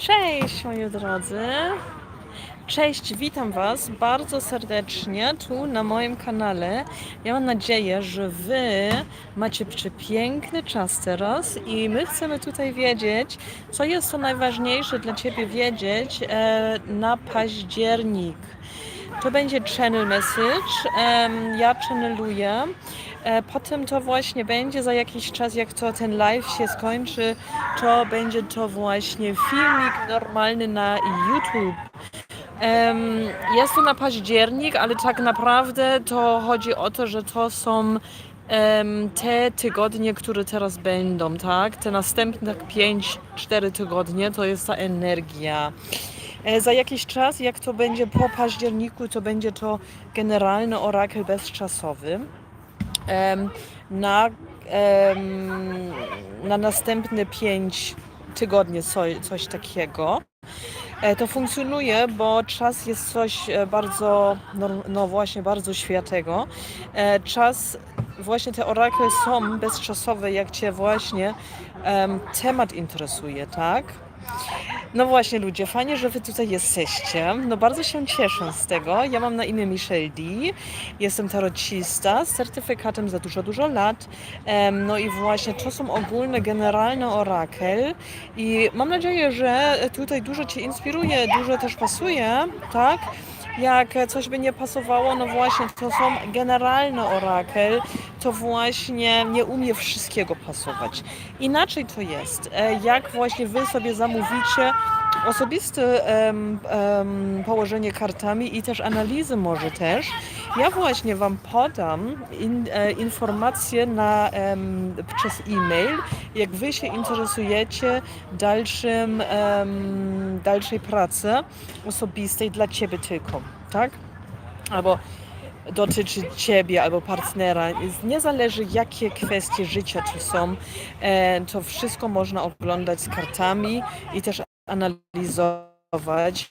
Cześć moi drodzy. Cześć, witam Was bardzo serdecznie tu na moim kanale. Ja mam nadzieję, że Wy macie przepiękny czas teraz i my chcemy tutaj wiedzieć, co jest to najważniejsze dla Ciebie wiedzieć e, na październik. To będzie channel message. Ja channeluję. E, Potem to właśnie będzie za jakiś czas, jak to ten live się skończy, to będzie to właśnie filmik normalny na YouTube. Jest to na październik, ale tak naprawdę to chodzi o to, że to są te tygodnie, które teraz będą, tak? Te następne 5-4 tygodnie to jest ta energia. E, Za jakiś czas, jak to będzie po październiku, to będzie to generalny orakel bezczasowy na, na następne 5 tygodnie co, coś takiego. E, To funkcjonuje, bo czas jest coś e, bardzo, no, no właśnie, bardzo świętego. E, Czas, właśnie te orakle są bezczasowe, jak Cię właśnie em, temat interesuje, tak? No właśnie ludzie, fajnie, że wy tutaj jesteście. No bardzo się cieszę z tego. Ja mam na imię Michelle D. Jestem tarocista z certyfikatem za dużo, dużo lat. No i właśnie to są ogólne, generalne orakel. I mam nadzieję, że tutaj dużo Cię inspiruje, dużo też pasuje, tak? Jak coś by nie pasowało, no właśnie, to są generalne orakel, to właśnie nie umie wszystkiego pasować. Inaczej to jest, e, jak właśnie wy sobie zamówicie osobiste em, em, położenie kartami i też analizy może też. Ja właśnie Wam podam in, e, informacje na, em, przez e-mail, jak Wy się interesujecie dalszym, em, dalszej pracy osobistej dla Ciebie tylko, tak? Albo dotyczy ciebie albo partnera. Nie zależy jakie kwestie życia tu są, e, to wszystko można oglądać z kartami i też analizować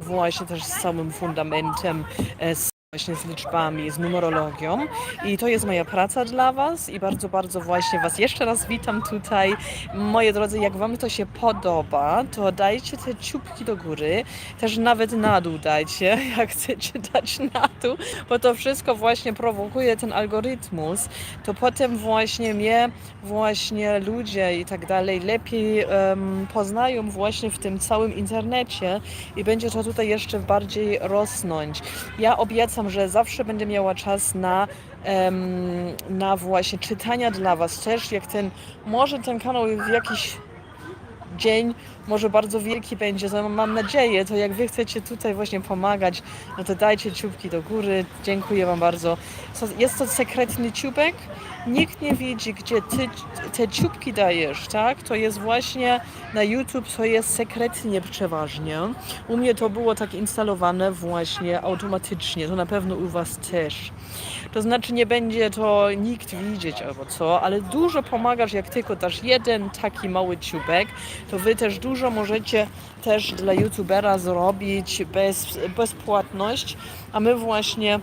właśnie też z całym fundamentem, e, z, właśnie z liczbami, z numerologią. I to jest moja praca dla Was i bardzo, bardzo właśnie Was jeszcze raz witam tutaj. Moi drodzy, jak Wam to się podoba, to dajcie te ciupki do góry, też nawet na dół dajcie, jak chcecie dać na dół, bo to wszystko właśnie prowokuje ten algorytmus, to potem właśnie mnie właśnie ludzie i tak dalej lepiej em, poznają właśnie w tym całym internecie i będzie to tutaj jeszcze bardziej rosnąć. Ja obiecam, że zawsze będę miała czas na na właśnie czytania dla Was też, jak ten, może ten kanał w jakiś dzień może bardzo wielki będzie, to mam nadzieję, to jak Wy chcecie tutaj właśnie pomagać, no to dajcie ciupki do góry, dziękuję Wam bardzo. Jest to sekretny ciupek, nikt nie widzi, gdzie Ty te ciupki dajesz, tak? To jest właśnie na YouTube, to jest sekretnie przeważnie. U mnie to było tak instalowane właśnie automatycznie, to na pewno u Was też. To znaczy nie będzie to nikt widzieć albo co, ale dużo pomagasz, jak tylko dasz jeden taki mały ciupek, to wy też dużo możecie też dla youtubera zrobić bez, bezpłatność, a my właśnie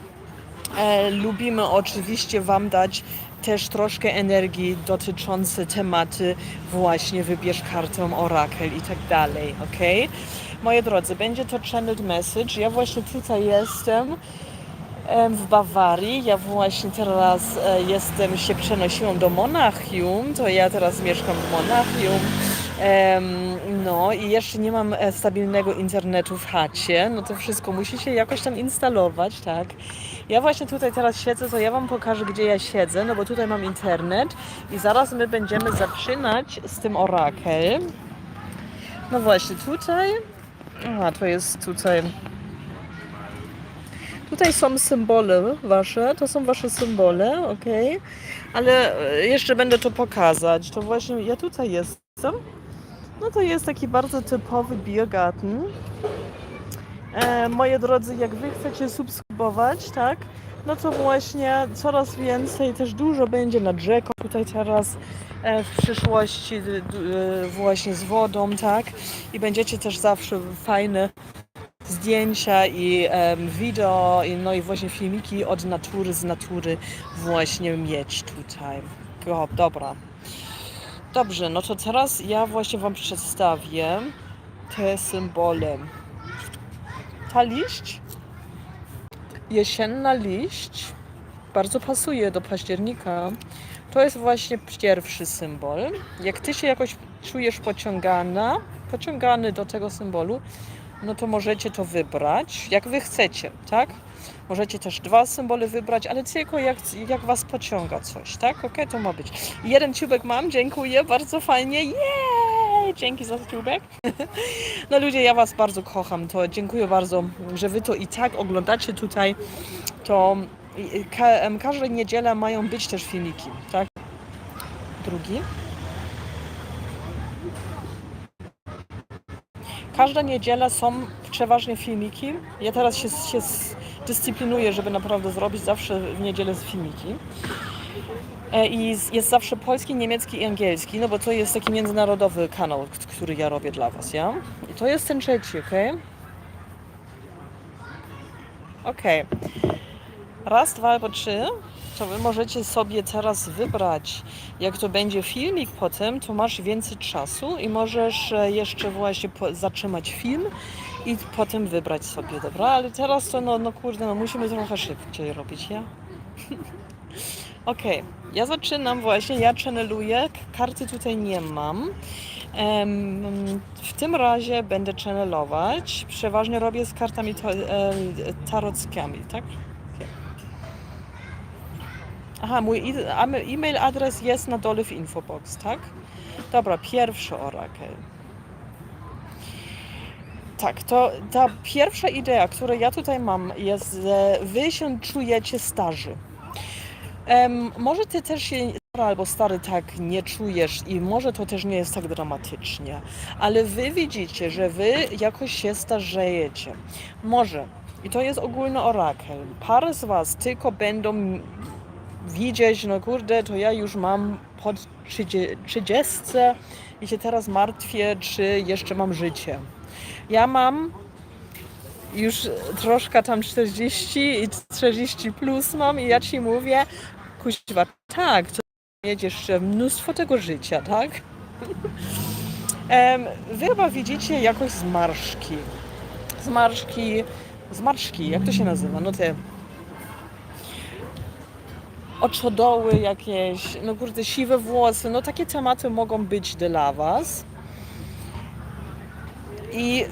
e, lubimy oczywiście Wam dać też troszkę energii dotyczące tematy właśnie wybierz kartę orakel i tak dalej, ok? Moi drodzy, będzie to channeled message. Ja właśnie tutaj jestem em, w Bawarii. Ja właśnie teraz e, jestem, się przenosiłam do Monachium, to ja teraz mieszkam w Monachium. Em, no i jeszcze nie mam e, stabilnego internetu w chacie, no to wszystko musi się jakoś tam instalować, tak. Ja właśnie tutaj teraz siedzę, to ja Wam pokażę, gdzie ja siedzę, no bo tutaj mam internet i zaraz my będziemy zaczynać z tym orakel. No właśnie, tutaj, aha, to jest tutaj Tutaj są symbole wasze, to są wasze symbole, ok? Ale e, jeszcze będę to pokazać. To właśnie ja tutaj jestem. No to jest taki bardzo typowy biergarten. E, moje drodzy, jak wy chcecie subskrybować, tak? No to właśnie coraz więcej, też dużo będzie nad rzeką tutaj teraz e, w przyszłości e, właśnie z wodą, tak? I będziecie też zawsze fajne zdjęcia i em, wideo, i, no i właśnie filmiki od natury, z natury właśnie mieć tutaj. Dobra. Dobrze, no to teraz ja właśnie Wam przedstawię te symbole. Ta liść, jesienna liść, bardzo pasuje do października. To jest właśnie pierwszy symbol. Jak ty się jakoś czujesz pociągana, pociągany do tego symbolu, no to możecie to wybrać, jak wy chcecie, tak? Możecie też dwa symbole wybrać, ale tylko jak, jak was pociąga coś, tak? Okej, to ma być. Jeden ciubek mam, dziękuję, bardzo fajnie. Jej! Dzięki za ciubek. No ludzie, ja was bardzo kocham, to dziękuję bardzo, że wy to i tak oglądacie tutaj. To ka, każdą niedzielę mają być też filmiki, tak? Drugi. Każda niedziela są przeważnie filmiki. Ja teraz się, się dyscyplinuję, żeby naprawdę zrobić zawsze w niedzielę filmiki. E, I z- jest zawsze polski, niemiecki i angielski, no bo to jest taki międzynarodowy kanał, który ja robię dla Was, ja? I to jest ten trzeci, ok? Okej. Raz, dwa albo trzy, to Wy możecie sobie teraz wybrać, jak to będzie filmik potem, to masz więcej czasu i możesz e, jeszcze właśnie zatrzymać film i potem wybrać sobie, dobra? Ale teraz to, no, no kurde, no musimy trochę szybciej robić, ja? Okej, ja zaczynam właśnie, ja channeluję, karty tutaj nie mam. W tym razie będę channelować. Przeważnie robię z kartami e, tarockimi, tak? Aha, mój e-mail adres jest na dole w infobox, tak? Dobra, pierwszy orakel. Tak, to ta pierwsza idea, którą ja tutaj mam, jest, że wy się czujecie starzy. Em, może ty też się albo stary tak nie czujesz i może to też nie jest tak dramatycznie, ale wy widzicie, że wy jakoś się starzejecie. Może, i to jest ogólny orakel, parę z was tylko będą widzieć, no kurde, to ja już mam pod 30 i się teraz martwię, czy jeszcze mam życie. Ja mam już troszkę tam 40 i 40 plus mam i ja ci mówię, kuźwa, tak, to mieć jeszcze mnóstwo tego życia, tak? Wy chyba widzicie jakoś zmarszki. Zmarszki, zmarszki, jak to się nazywa? No te oczodoły jakieś, no kurde, siwe włosy, no takie tematy mogą być dla Was. I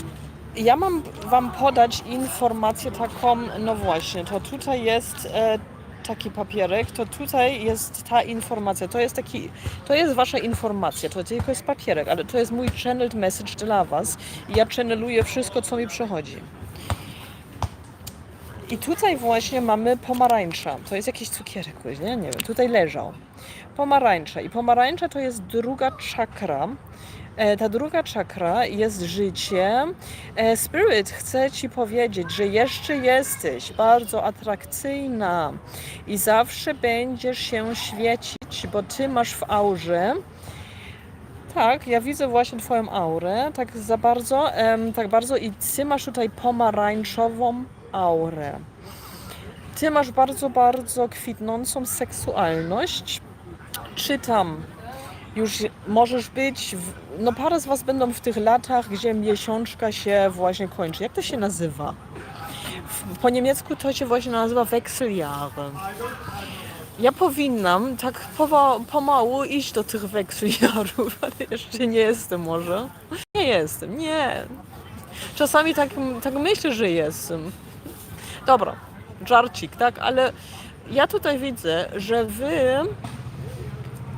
ja mam Wam podać informację taką, no właśnie, to tutaj jest e, taki papierek, to tutaj jest ta informacja, to jest taki, to jest Wasza informacja, to tylko jest papierek, ale to jest mój channeled message dla Was ja channeluję wszystko, co mi przychodzi. I tutaj właśnie mamy pomarańcza. To jest jakiś cukierek, nie? Nie wiem, tutaj leżał. Pomarańcza. I pomarańcza to jest druga czakra. E, Ta druga czakra jest życie. E, Spirit chce Ci powiedzieć, że jeszcze jesteś bardzo atrakcyjna i zawsze będziesz się świecić, bo Ty masz w aurze tak, ja widzę właśnie Twoją aurę, tak za bardzo, em, tak bardzo i Ty masz tutaj pomarańczową aurę. Ty masz bardzo, bardzo kwitnącą seksualność. Czytam, już możesz być, w, no parę z Was będą w tych latach, gdzie miesiączka się właśnie kończy. Jak to się nazywa? W, po niemiecku to się właśnie nazywa Wechseljahre. Ja powinnam tak powa- pomału iść do tych wekseljarów, ale jeszcze nie jestem może. Nie jestem, nie. Czasami tak, tak myślę, że jestem. Dobra, żarcik, tak? Ale ja tutaj widzę, że wy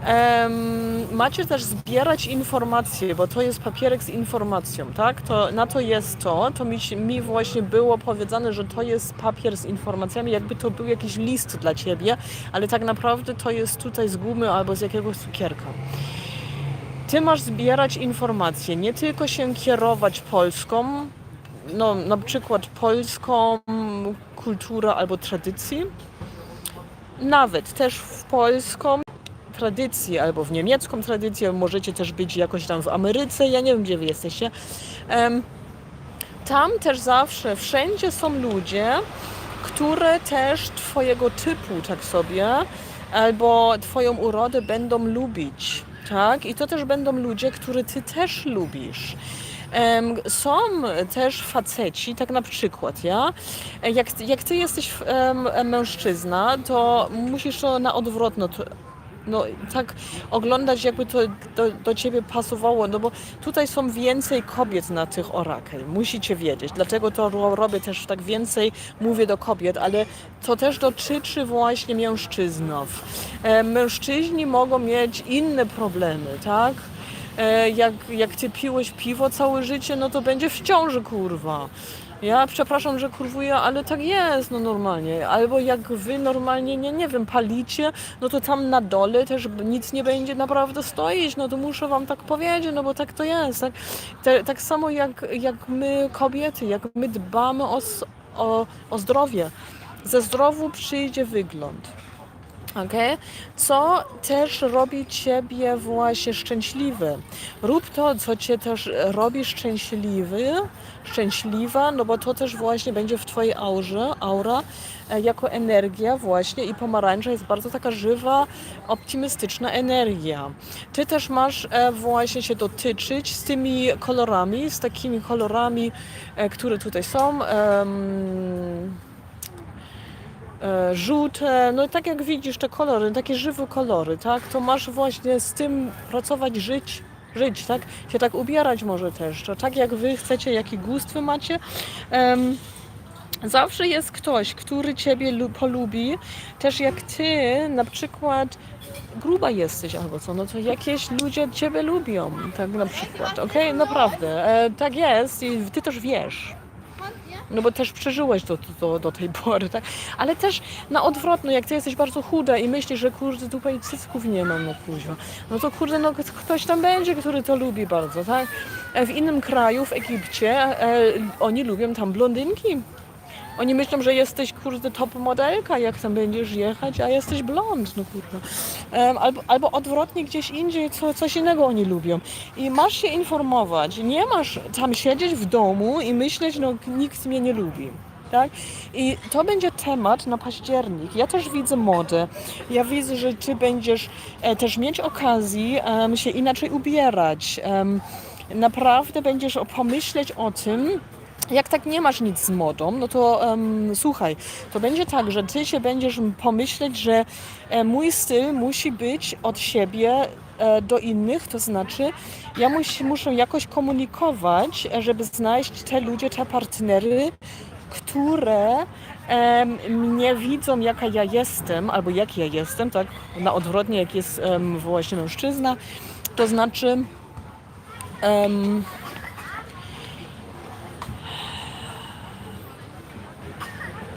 em, macie też zbierać informacje, bo to jest papierek z informacją, tak? To, na to jest to. To mi, mi właśnie było powiedziane, że to jest papier z informacjami, jakby to był jakiś list dla ciebie, ale tak naprawdę to jest tutaj z gumy albo z jakiegoś cukierka. Ty masz zbierać informacje, nie tylko się kierować polską, no na przykład polską kulturę albo tradycji, nawet też w polską tradycję albo w niemiecką tradycję, możecie też być jakoś tam w Ameryce, ja nie wiem gdzie wy jesteście. Tam też zawsze, wszędzie są ludzie, które też twojego typu, tak sobie, albo twoją urodę będą lubić, tak? I to też będą ludzie, które ty też lubisz. Są też faceci, tak na przykład, ja, jak, jak ty jesteś mężczyzna, to musisz to na odwrotno no, tak oglądać, jakby to do, do ciebie pasowało, no bo tutaj są więcej kobiet na tych orakel, musicie wiedzieć. Dlatego to ro- robię też tak więcej, mówię do kobiet, ale to też dotyczy właśnie mężczyznów. E, mężczyźni mogą mieć inne problemy, tak? E, jak, jak ty piłeś piwo całe życie, no to będzie w ciąży, kurwa. Ja przepraszam, że kurwuję, ale tak jest, no normalnie. Albo jak wy normalnie, nie, nie wiem, palicie, no to tam na dole też nic nie będzie naprawdę stoić, no to muszę wam tak powiedzieć, no bo tak to jest. Tak, Te, tak samo jak, jak my kobiety, jak my dbamy o, o, o zdrowie. Ze zdrowu przyjdzie wygląd. Okay? Co też robi ciebie właśnie szczęśliwy. Rób to, co cię też robi szczęśliwy, szczęśliwa, no bo to też właśnie będzie w twojej aurze, aura, e, jako energia właśnie i pomarańcza jest bardzo taka żywa, optymistyczna energia. Ty też masz e, właśnie się dotyczyć z tymi kolorami, z takimi kolorami, e, które tutaj są. e, żółte, no tak jak widzisz te kolory, takie żywe kolory, tak, to masz właśnie z tym pracować, żyć, żyć, tak, się tak ubierać może też, to tak jak wy chcecie, jaki gust wy macie, em, zawsze jest ktoś, który ciebie lu- polubi, też jak ty na przykład gruba jesteś albo co, no to jakieś ludzie ciebie lubią, tak na przykład, okej, naprawdę, e, tak jest i ty też wiesz. No bo też przeżyłeś do, do, do tej pory, tak? Ale też na odwrotno, jak ty jesteś bardzo chuda i myślisz, że kurde, tutaj cycków nie mam, no kuźwa. No to kurde, no ktoś tam będzie, który to lubi bardzo, tak? E, W innym kraju, w Egipcie, e, oni lubią tam blondynki. Oni myślą, że jesteś, kurde, top modelka, jak tam będziesz jechać, a jesteś blond, no kurde. Albo, albo odwrotnie gdzieś indziej, co, coś innego oni lubią. I masz się informować, nie masz tam siedzieć w domu i myśleć, no nikt mnie nie lubi. Tak? I to będzie temat na październik. Ja też widzę modę. Ja widzę, że ty będziesz e, też mieć okazji em, się inaczej ubierać. Em, naprawdę będziesz pomyśleć o tym, jak tak nie masz nic z modą, no to em, słuchaj, to będzie tak, że ty się będziesz pomyśleć, że e, mój styl musi być od siebie e, do innych, to znaczy ja muszę jakoś komunikować, żeby znaleźć te ludzie, te partnery, które em, mnie widzą, jaka ja jestem, albo jak ja jestem, tak, na odwrotnie, jak jest właśnie mężczyzna, to znaczy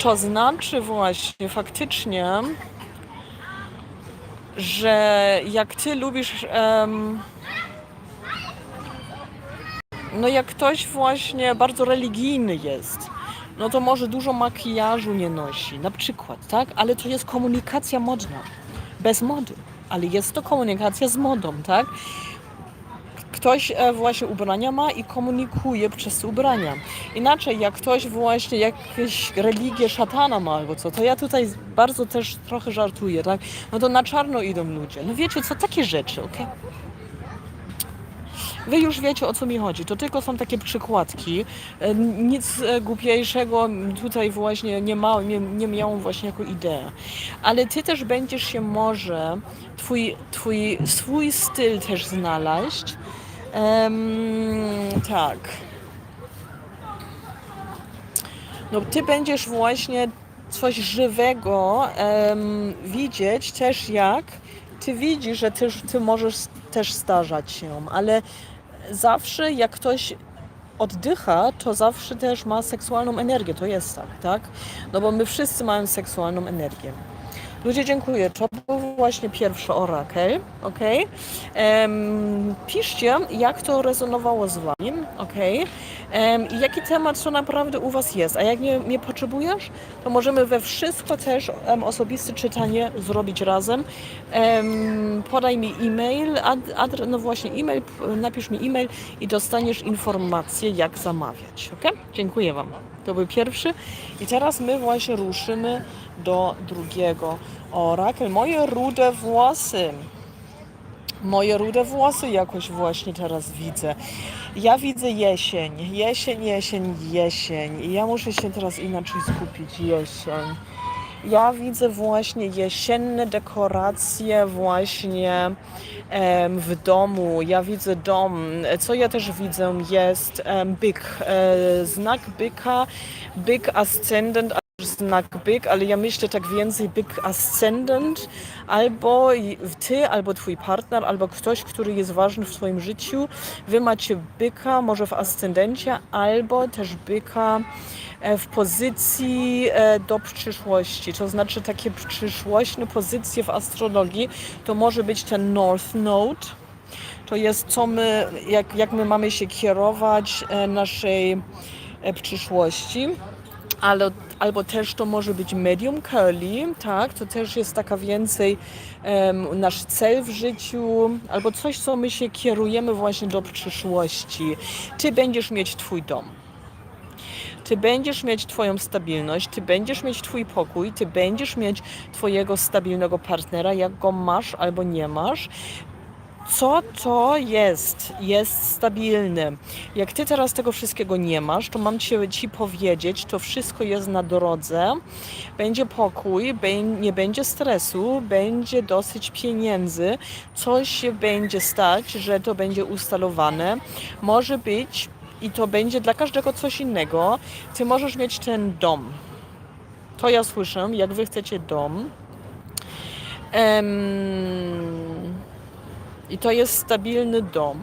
To znaczy właśnie faktycznie, że jak ty lubisz, em, no jak ktoś właśnie bardzo religijny jest, no to może dużo makijażu nie nosi, na przykład, tak? Ale to jest komunikacja modna, bez mody, ale jest to komunikacja z modą, tak? Ktoś e, właśnie ubrania ma i komunikuje przez ubrania. Inaczej, jak ktoś właśnie jakieś religię szatana ma albo co, to ja tutaj bardzo też trochę żartuję, tak? No to na czarno idą ludzie. No wiecie co, takie rzeczy, okej? Wy już wiecie o co mi chodzi. To tylko są takie przykładki. E, Nic e, głupiejszego tutaj właśnie nie, ma, nie, nie miałam właśnie jako ideę. Ale ty też będziesz się może twój, twój swój styl też znaleźć. Em, tak. No ty będziesz właśnie coś żywego em, widzieć też jak ty widzisz, że ty, ty możesz też starzać się, ale zawsze jak ktoś oddycha, to zawsze też ma seksualną energię, to jest tak, tak? No bo my wszyscy mamy seksualną energię. Ludzie, dziękuję. To był właśnie pierwszy orakel, ok? Em, piszcie, jak to rezonowało z Wami, ok? I jaki temat to naprawdę u Was jest. A jak nie, nie potrzebujesz, to możemy we wszystko też em, osobiste czytanie zrobić razem. Em, podaj mi e-mail, ad, adre, no właśnie e-mail, napisz mi e-mail i dostaniesz informację, jak zamawiać, ok? Dziękuję Wam. To był pierwszy. I teraz my właśnie ruszymy do drugiego orakel. Moje rude włosy. Moje rude włosy jakoś właśnie teraz widzę. Ja widzę jesień, jesień, jesień, jesień. I ja muszę się teraz inaczej skupić. Jesień. Ja widzę właśnie jesienne dekoracje właśnie em, w domu. Ja widzę dom. Co ja też widzę jest em, byk. E, znak byka, byk ascendent znak byk, ale ja myślę tak więcej byk ascendant, albo ty, albo twój partner, albo ktoś, który jest ważny w twoim życiu. Wy macie byka, może w ascendencie, albo też byka w pozycji e, do przyszłości. To znaczy takie przyszłośne pozycje w astrologii, to może być ten North Node, to jest co my, jak, jak my mamy się kierować e, naszej e, przyszłości. Ale, albo też to może być medium curly, tak? To też jest taka więcej em, nasz cel w życiu, albo coś, co my się kierujemy właśnie do przyszłości. Ty będziesz mieć twój dom. Ty będziesz mieć Twoją stabilność, Ty będziesz mieć Twój pokój, Ty będziesz mieć Twojego stabilnego partnera, jak go masz albo nie masz. Co to jest? Jest stabilny. Jak Ty teraz tego wszystkiego nie masz, to mam Ci, ci powiedzieć, to wszystko jest na drodze. Będzie pokój, nie będzie stresu, będzie dosyć pieniędzy, coś się będzie stać, że to będzie ustalowane. Może być i to będzie dla każdego coś innego. Ty możesz mieć ten dom. To ja słyszę, jak wy chcecie dom. Em, I to jest stabilny dom.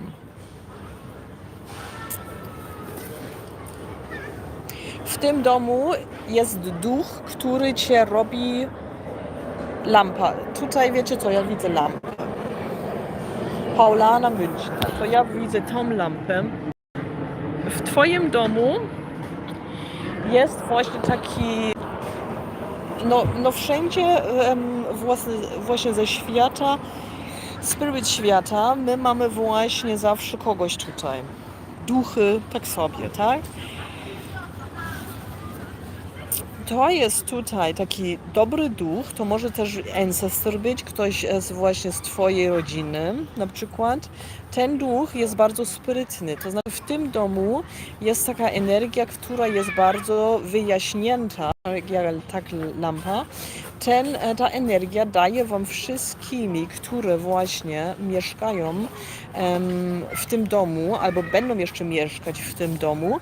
W tym domu jest duch, który cię robi lampa. Tutaj wiecie co, ja widzę lampę. Paulana München. To ja widzę tą lampę. W twoim domu jest właśnie taki no, no wszędzie właśnie, właśnie ze świata, spirit świata, my mamy właśnie zawsze kogoś tutaj. Duchy, tak sobie, tak? To jest tutaj taki dobry duch, to może też ancestor być, ktoś z, właśnie z twojej rodziny na przykład. Ten duch jest bardzo sprytny, to znaczy w tym domu jest taka energia, która jest bardzo wyjaśnięta, jak tak lampa. Ten, e, ta energia daje wam wszystkimi, które właśnie mieszkają w tym domu albo będą jeszcze mieszkać w tym domu,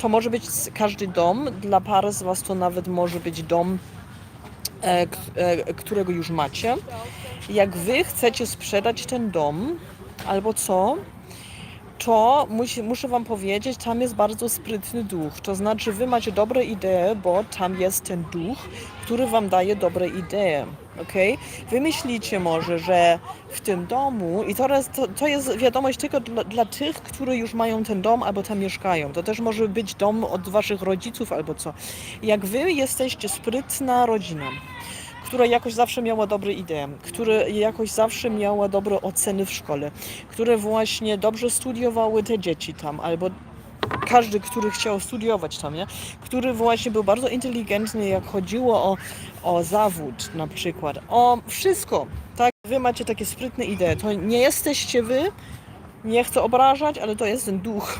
to może być każdy dom, dla pary z Was to nawet może być dom, e, e, którego już macie. Jak Wy chcecie sprzedać ten dom, albo co, to musi, muszę Wam powiedzieć, tam jest bardzo sprytny duch. To znaczy, Wy macie dobre idee, bo tam jest ten duch, który Wam daje dobre idee. Okay? Wy myślicie może, że w tym domu, i teraz to, to jest wiadomość tylko dla, dla tych, którzy już mają ten dom albo tam mieszkają. To też może być dom od Waszych rodziców albo co. Jak Wy jesteście sprytna rodzina, która jakoś zawsze miała dobre idee, która jakoś zawsze miała dobre oceny w szkole, które właśnie dobrze studiowały te dzieci tam, albo każdy, który chciał studiować tam, nie? który właśnie był bardzo inteligentny, jak chodziło o, o zawód na przykład, o wszystko, tak? Wy macie takie sprytne idee, to nie jesteście wy, nie chcę obrażać, ale to jest ten duch.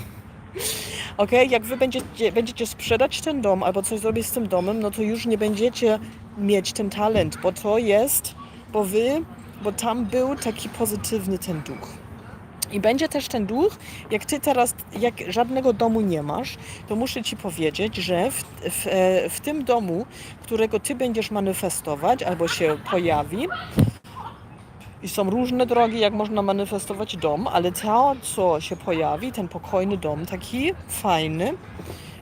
Ok, jak wy będziecie, będziecie sprzedać ten dom albo coś zrobić z tym domem, no to już nie będziecie mieć ten talent, bo to jest, bo wy, bo tam był taki pozytywny ten duch. I będzie też ten duch, jak ty teraz, jak żadnego domu nie masz, to muszę ci powiedzieć, że w, w, e, w tym domu, którego ty będziesz manifestować albo się pojawi, i są różne drogi, jak można manifestować dom, ale to, co się pojawi, ten pokojny dom, taki fajny,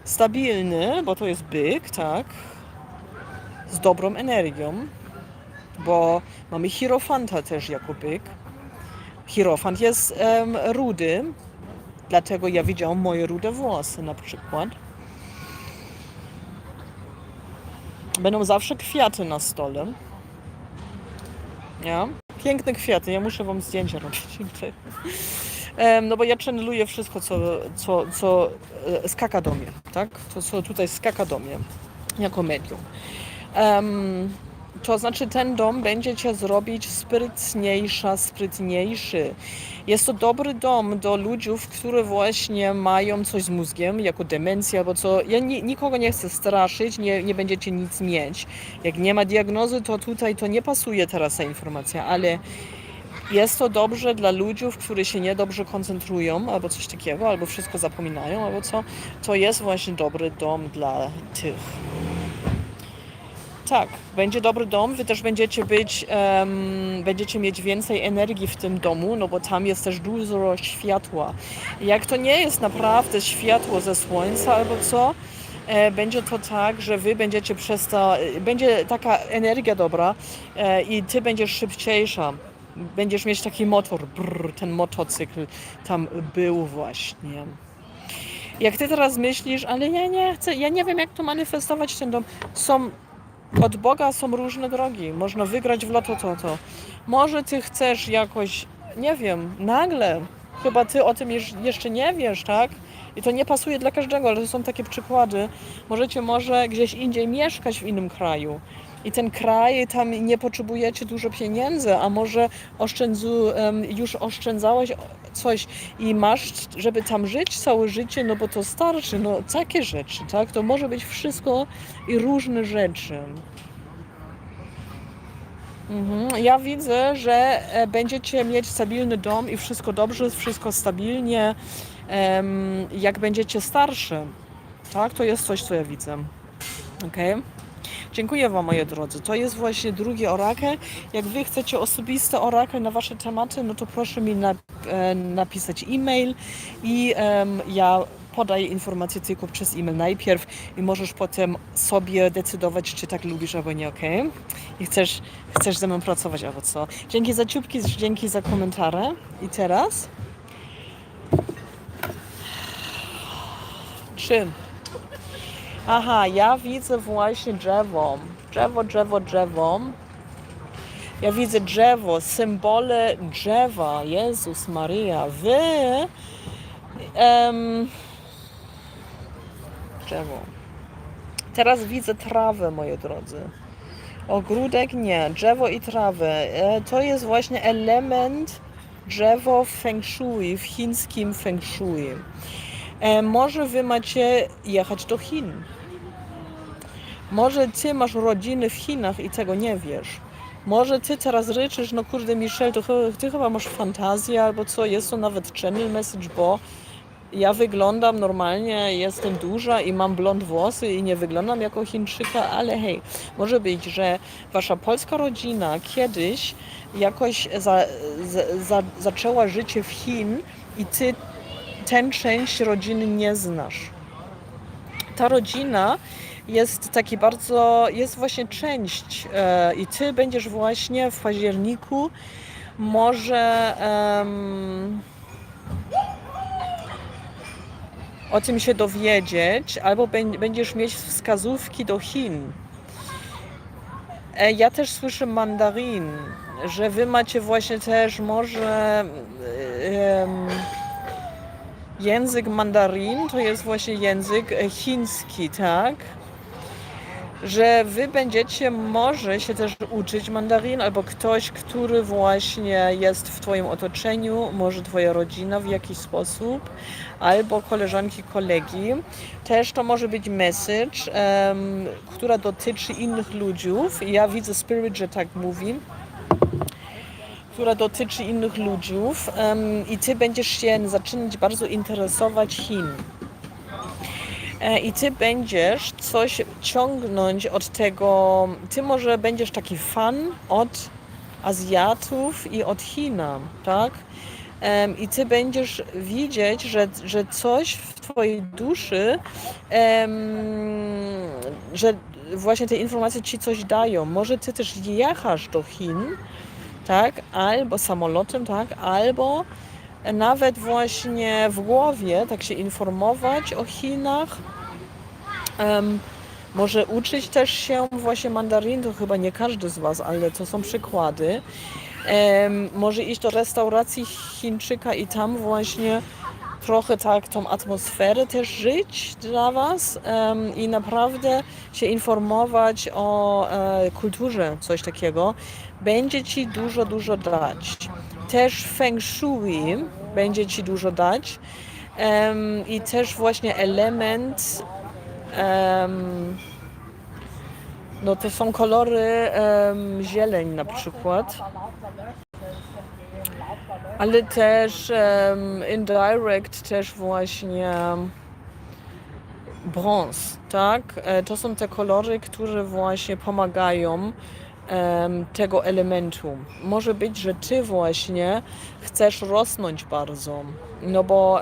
stabilny, bo to jest byk, tak, z dobrą energią, bo mamy hierofanta też jako byk. Hierofant jest em, rudy, dlatego ja widziałam moje rude włosy na przykład. Będą zawsze kwiaty na stole. Ja? Piękne kwiaty, ja muszę wam zdjęcia robić. Em, No bo ja channeluję wszystko, co, co, co e, skaka do mnie, tak? To, co tutaj skaka do mnie jako medium. Em, to znaczy ten dom będzie cię zrobić sprytniejsza, sprytniejszy. Jest to dobry dom do ludzi, którzy właśnie mają coś z mózgiem, jako demencja albo co. Ja ni nikogo nie chcę straszyć, nie, nie będziecie nic mieć. Jak nie ma diagnozy, to tutaj to nie pasuje teraz ta informacja, ale jest to dobrze dla ludzi, którzy się niedobrze koncentrują, albo coś takiego, albo wszystko zapominają, albo co. To jest właśnie dobry dom dla tych. Tak, będzie dobry dom, wy też będziecie być, em, będziecie mieć więcej energii w tym domu, no bo tam jest też dużo światła. Jak to nie jest naprawdę światło ze słońca albo co, e, będzie to tak, że wy będziecie przez to, będzie taka energia dobra e, i ty będziesz szybciejsza. Będziesz mieć taki motor, ten motocykl tam był właśnie. Jak ty teraz myślisz, ale ja nie chcę, ja nie wiem jak to manifestować ten dom. Są od Boga są różne drogi. Można wygrać w loto to, to. Może ty chcesz jakoś, nie wiem, nagle, chyba ty o tym jeszcze nie wiesz, tak? I to nie pasuje dla każdego, ale to są takie przykłady. Możecie może gdzieś indziej mieszkać w innym kraju. I ten kraj, tam nie potrzebujecie dużo pieniędzy, a może oszczędzu, już oszczędzałeś coś i masz, żeby tam żyć całe życie, no bo to starczy, no takie rzeczy, tak? To może być wszystko i różne rzeczy. Mhm. Ja widzę, że e, będziecie mieć stabilny dom i wszystko dobrze, wszystko stabilnie, jak będziecie starszy. Tak, to jest coś, co ja widzę. Okej. Dziękuję Wam, moje drodzy. To jest właśnie drugi orakel. Jak Wy chcecie osobiste orakel na Wasze tematy, no to proszę mi nap e, napisać e-mail i ja podaję informacje tylko przez e-mail najpierw i możesz potem sobie decydować, czy tak lubisz albo nie, ok? I chcesz, chcesz ze mną pracować albo co. Dzięki za ciupki, dzięki za komentarze. I teraz? Czym? Aha, ja widzę właśnie drzewo. Drzewo, drzewo, drzewo. Ja widzę drzewo, symbole drzewa. Jezus Maria, wy. Em, drzewo. Teraz widzę trawę, moi drodzy. Ogródek nie, drzewo i trawę. E, to jest właśnie element drzewo feng shui, w chińskim feng shui. E, może wy macie jechać do Chin. Może ty masz rodziny w Chinach i tego nie wiesz. Może ty teraz ryczysz, no kurde Michelle, to chy- ty chyba masz fantazję albo co, jest to nawet channel message, bo ja wyglądam normalnie, jestem duża i mam blond włosy i nie wyglądam jako Chińczyka, ale hej, może być, że wasza polska rodzina kiedyś jakoś za, za, za, zaczęła życie w Chin i ty tę część rodziny nie znasz. Ta rodzina jest taki bardzo, jest właśnie część e, i ty będziesz właśnie w październiku może em, o tym się dowiedzieć, albo bę- będziesz mieć wskazówki do Chin. E, Ja też słyszę mandarin, że wy macie właśnie też może em, język mandarin, to jest właśnie język chiński, tak? Że wy będziecie może się też uczyć mandarin, albo ktoś, który właśnie jest w twoim otoczeniu, może twoja rodzina w jakiś sposób, albo koleżanki, kolegi. Też to może być message, em, która dotyczy innych ludzi. Ja widzę Spirit, że tak mówi która dotyczy innych ludzi em, i ty będziesz się zaczynać bardzo interesować Chin. E, I ty będziesz coś ciągnąć od tego, ty może będziesz taki fan od Azjatów i od China, tak? I ty będziesz widzieć, że, że coś w twojej duszy, że właśnie te informacje ci coś dają. Może ty też jechasz do Chin, tak, albo samolotem, tak, albo nawet właśnie w głowie tak się informować o Chinach. Em, może uczyć też się właśnie mandarin, to chyba nie każdy z Was, ale to są przykłady. Em, może iść do restauracji Chińczyka i tam właśnie trochę tak tą atmosferę też żyć dla Was em, i naprawdę się informować o e, kulturze, coś takiego, będzie Ci dużo, dużo dać. Też Feng Shui będzie Ci dużo dać em, i też właśnie element em, no to są kolory em, zieleń na przykład. Ale też em, indirect też właśnie brąz, tak? E, To są te kolory, które właśnie pomagają tego elementu. Może być, że ty właśnie chcesz rosnąć bardzo, no bo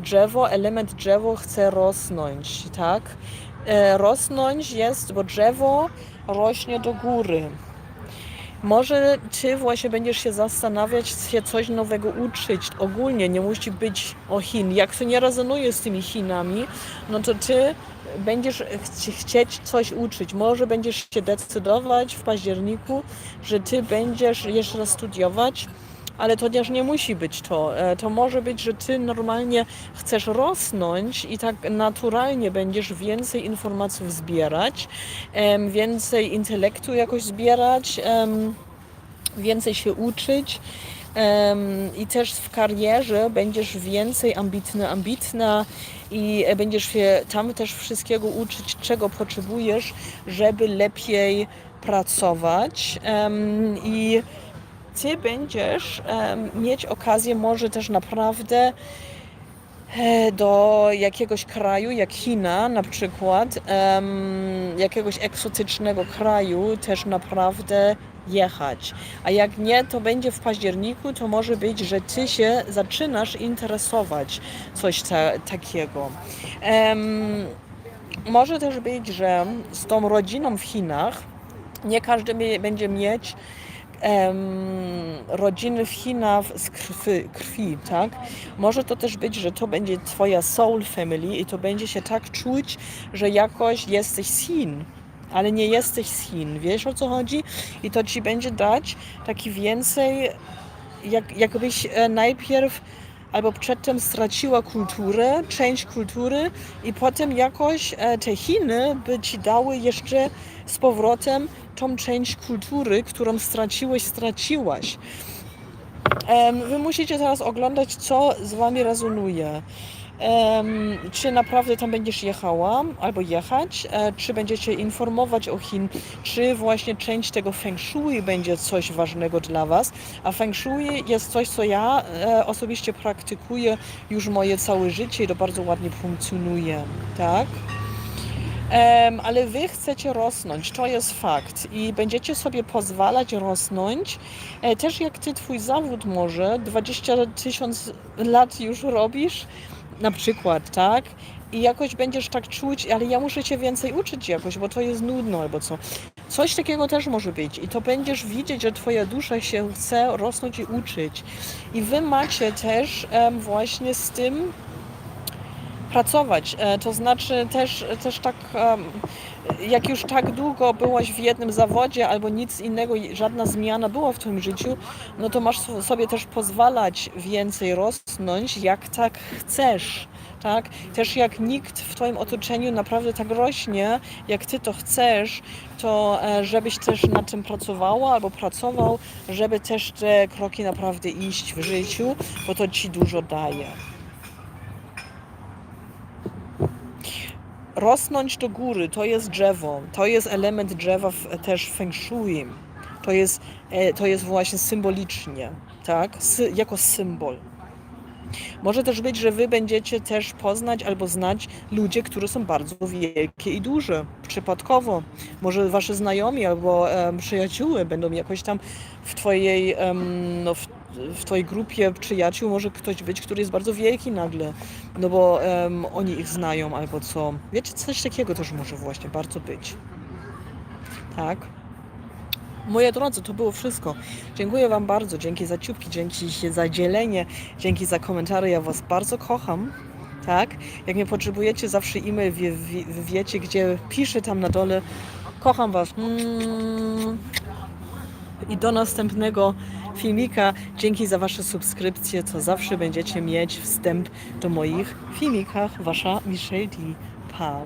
drzewo, element drzewo chce rosnąć, tak? E, Rosnąć jest, bo drzewo rośnie do góry. Może ty właśnie będziesz się zastanawiać, się coś nowego uczyć. Ogólnie nie musi być o Chin. Jak to nie rezonuje z tymi Chinami, no to ty będziesz chci- chcieć coś uczyć. Może będziesz się decydować w październiku, że ty będziesz jeszcze raz studiować, ale to też nie musi być to. E, To może być, że ty normalnie chcesz rosnąć i tak naturalnie będziesz więcej informacji zbierać, więcej intelektu jakoś zbierać, więcej się uczyć. I też w karierze będziesz więcej ambitna, ambitna i e, będziesz się tam też wszystkiego uczyć, czego potrzebujesz, żeby lepiej pracować. I ty będziesz mieć okazję może też naprawdę e, do jakiegoś kraju, jak China na przykład, jakiegoś egzotycznego kraju też naprawdę jechać. A jak nie, to będzie w październiku, to może być, że ty się zaczynasz interesować coś ta, takiego. Em, może też być, że z tą rodziną w Chinach nie każdy będzie mieć em, rodziny w Chinach z krwi, krwi, tak? Może to też być, że to będzie twoja soul family i to będzie się tak czuć, że jakoś jesteś z Chin, ale nie jesteś z Chin. Wiesz o co chodzi? I to ci będzie dać taki więcej, jak, jakbyś e, najpierw albo przedtem straciła kulturę, część kultury i potem jakoś e, te Chiny by ci dały jeszcze z powrotem tą część kultury, którą straciłeś, straciłaś. Wy musicie teraz oglądać, co z wami rezonuje. Czy naprawdę tam będziesz jechała albo jechać, e, czy będziecie informować o Chin, czy właśnie część tego Feng Shui będzie coś ważnego dla Was. A Feng Shui jest coś, co ja e, osobiście praktykuję już moje całe życie i to bardzo ładnie funkcjonuje, tak? Ale wy chcecie rosnąć, to jest fakt i będziecie sobie pozwalać rosnąć. E, też jak ty twój zawód może 20 tysiąc lat już robisz, na przykład, tak? I jakoś będziesz tak czuć, ale ja muszę cię więcej uczyć jakoś, bo to jest nudno albo co. Coś takiego też może być i to będziesz widzieć, że twoja dusza się chce rosnąć i uczyć. I wy macie też em, właśnie z tym pracować. E, To znaczy też, też tak, jak już tak długo byłaś w jednym zawodzie albo nic innego, żadna zmiana była w twoim życiu, no to masz so- sobie też pozwalać więcej rosnąć, jak tak chcesz. Tak? Też jak nikt w Twoim otoczeniu naprawdę tak rośnie, jak Ty to chcesz, to e, żebyś też nad tym pracowała albo pracował, żeby też te kroki naprawdę iść w życiu, bo to Ci dużo daje. Rosnąć do góry, to jest drzewo, to jest element drzewa w, też Feng Shui. To jest, e, to jest właśnie symbolicznie, tak? Sy, jako symbol. Może też być, że wy będziecie też poznać albo znać ludzie, którzy są bardzo wielkie i duże, przypadkowo. Może wasze znajomi albo przyjaciół będą jakoś tam w twojej, em, no, w, w twojej grupie przyjaciół może ktoś być, który jest bardzo wielki nagle, no bo em, oni ich znają albo co. Wiecie, coś takiego też może właśnie bardzo być. Tak? Moi drodzy, to było wszystko. Dziękuję Wam bardzo. Dzięki za ciupki, dzięki za dzielenie, dzięki za komentarze. Ja Was bardzo kocham. Tak? Jak mnie potrzebujecie, zawsze e-mail wie, wie, wiecie, gdzie piszę tam na dole. Kocham Was. Mm. I do następnego filmika. Dzięki za Wasze subskrypcje, co zawsze będziecie mieć wstęp do moich filmikach. Wasza Michelle D. Pa.